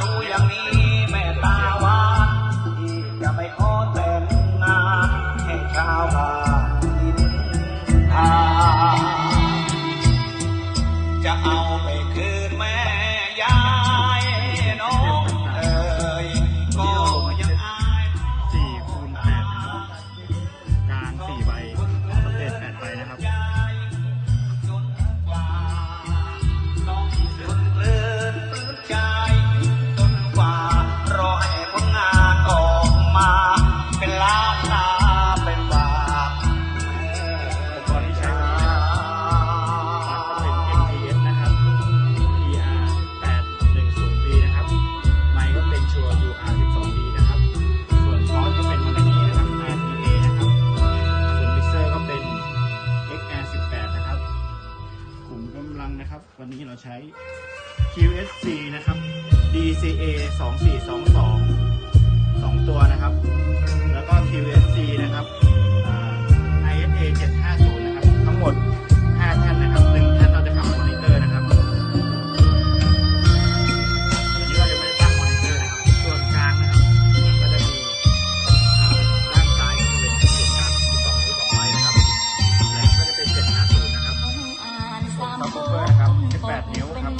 รู้อย่างนี้แม่ตาวาจะไปขอแต่งงานให้ชาวบ้านดินทา นะครับ วันนี้เราใช้ QSC นะครับ DCA 2422 2 ตัวนะครับ แปดนิ้วครับ